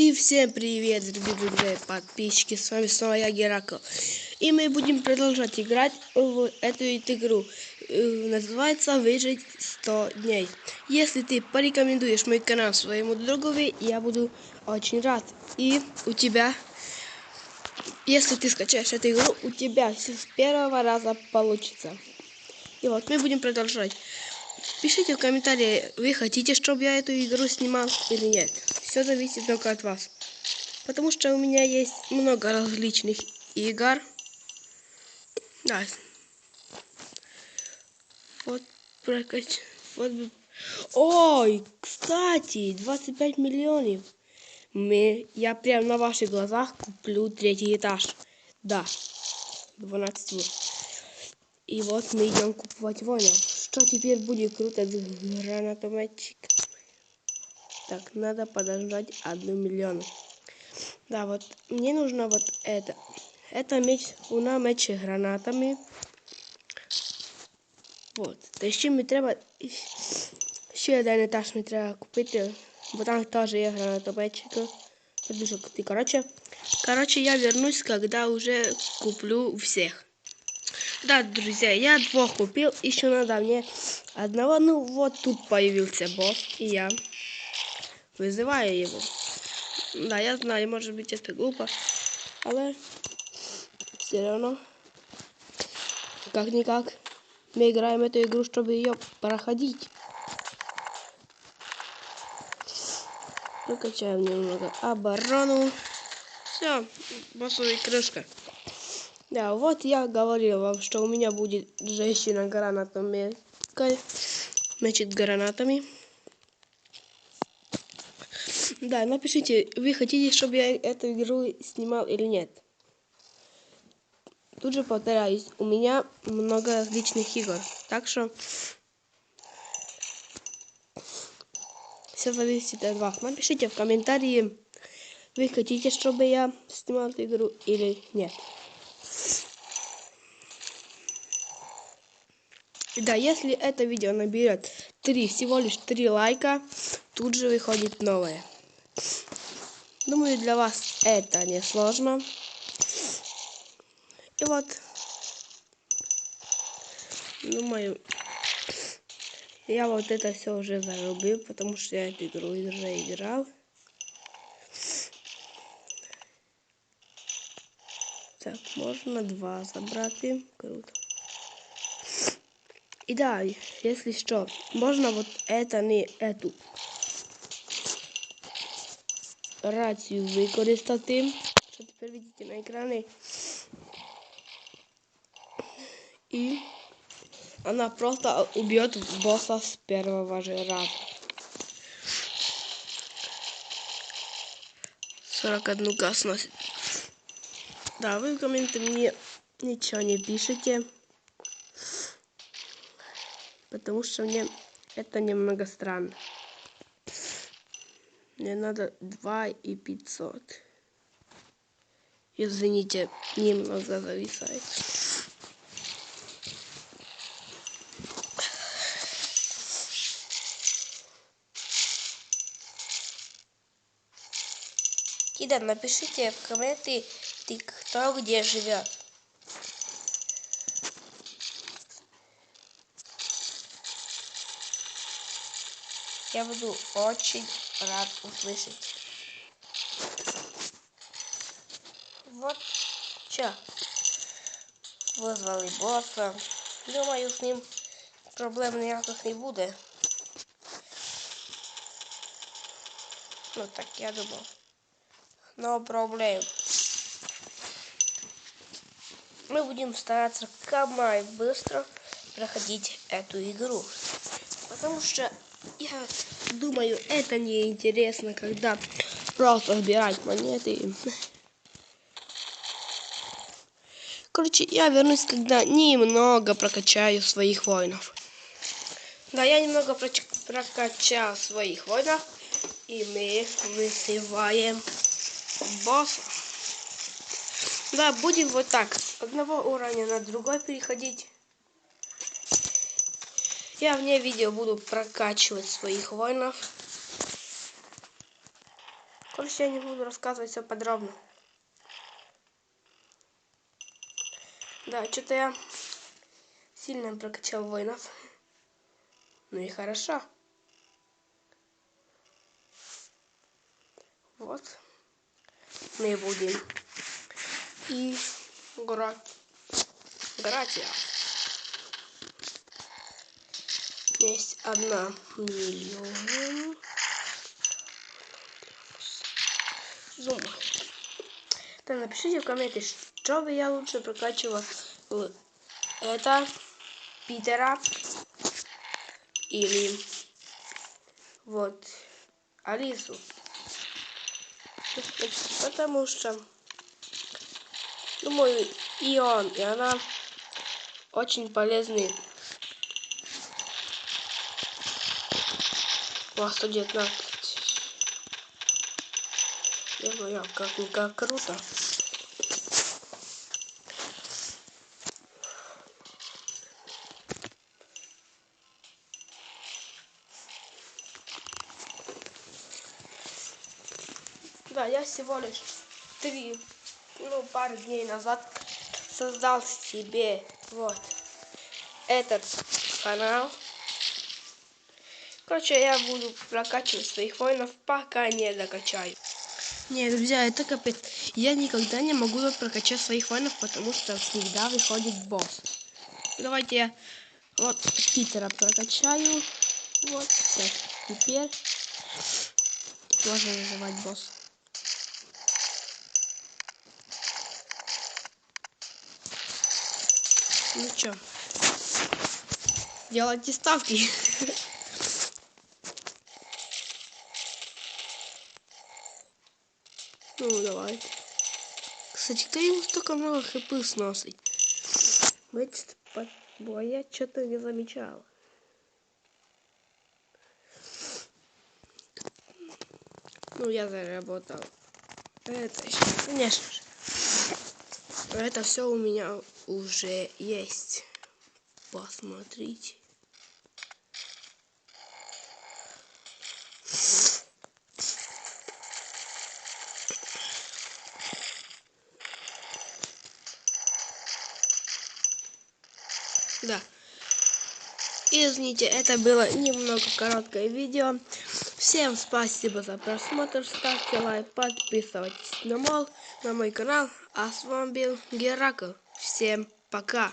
И всем привет, дорогие друзья подписчики, с вами снова я, Геракл. И мы будем продолжать играть в эту игру. Э, Называется «Выжить 100 дней». Если ты порекомендуешь мой канал своему другу, я буду очень рад. И у тебя, если ты скачаешь эту игру, у тебя с первого раза получится. И вот мы будем продолжать. Пишите в комментарии, вы хотите, чтобы я эту игру снимал или нет. Все зависит только от вас. Потому что у меня есть много различных игр. Да. Вот прокач. Вот. Ой, кстати, 25 миллионов. Мы, я прям на ваших глазах куплю третий этаж. Да. 12 вот. И вот мы идем купувати воина Что теперь будет круто гранатометчик? Так, надо подождать одну миллион. Да, вот мне нужно вот это. Это меч, луна меч з гранатами. Вот. Та ще мені треба ще один етаж мені треба купити, бо там теж є гранатометчики. Це дуже круті. Короче, короче, я вернусь, когда уже куплю всех. Да, друзья, я двух купил. Еще надо мне одного. Ну, вот тут появился босс. И я вызываю его. Да, я знаю, может быть это глупо. Але все равно. Как-никак. Мы играем эту игру, чтобы ее проходить. Прокачаем немного оборону. Все, боссовая крышка. Да, вот я говорил вам, что у меня будет женщина гранатометкой. Значит, гранатами. Да, напишите, вы хотите, чтобы я эту игру снимал или нет. Тут же повторяюсь, у меня много различных игр. Так что все зависит от вас. Напишите в комментарии, вы хотите, чтобы я снимал эту игру или нет. Да, если это видео наберет 3, всего лишь 3 лайка, тут же выходит новое. Думаю, для вас это не сложно. И вот, думаю, я вот это все уже зарубил, потому что я эту игру уже играл. Так, можно два забрать. Круто. И да, если что, можно вот это не эту рацию використати. Що тепер видите на экране. И она просто убьет босса с первого же раза. 41 газ носит. Да, вы в комменты мне ничего не пишете. Потому что мне это немного странно. Мне надо 2 и 500. Извините, немного зависает. Кида, напишите в комменты, ты кто где живет. Я буду очень рад услышать. Вот чё. Вызвали босса. Думаю, с ним проблем ніяких не буде. Ну так я думал. Но проблем. Мы будем стараться как быстро проходить эту игру. Потому что я думаю, это неинтересно, когда просто собирать монеты. Короче, я вернусь, когда немного прокачаю своих воинов. Да, я немного прокачал своих воинов. И мы вызываем босса. Да, будем вот так. Одного уровня на другой переходить. Я вне видео буду прокачивать своих воинов. Короче, я не буду рассказывать все подробно. Да, что-то я сильно прокачал воинов. Ну и хорошо. Вот. Мы будем и гора... Гратия. Есть одна миллион. Зума. Да, напишите в комментариях, что бы я лучше прокачивал. Это Питера или вот Алису. Потому что, думаю, и он, и она очень полезны. О, 119. Я говорю, как-никак круто. Да, я всего лишь три, ну, пару дней назад создал себе вот этот канал. Короче, я буду прокачивать своих воинов, пока не докачаю. Не, друзья, это капец. Я никогда не могу прокачать своих воинов, потому что всегда выходит босс. Давайте я вот Питера прокачаю. Вот, так, теперь можно называть босс. Ну чё, делайте ставки. Ну, давайте. Кстати, кто ему столько много хп сносить? Быть, бо я что-то не замечал. Ну, я заработал. Это еще, конечно же. Это все у меня уже есть. Посмотрите. Да. Извините, это было немного короткое видео. Всем спасибо за просмотр, ставьте лайк, подписывайтесь на мол, на мой канал. А с вами был Геракл. Всем пока.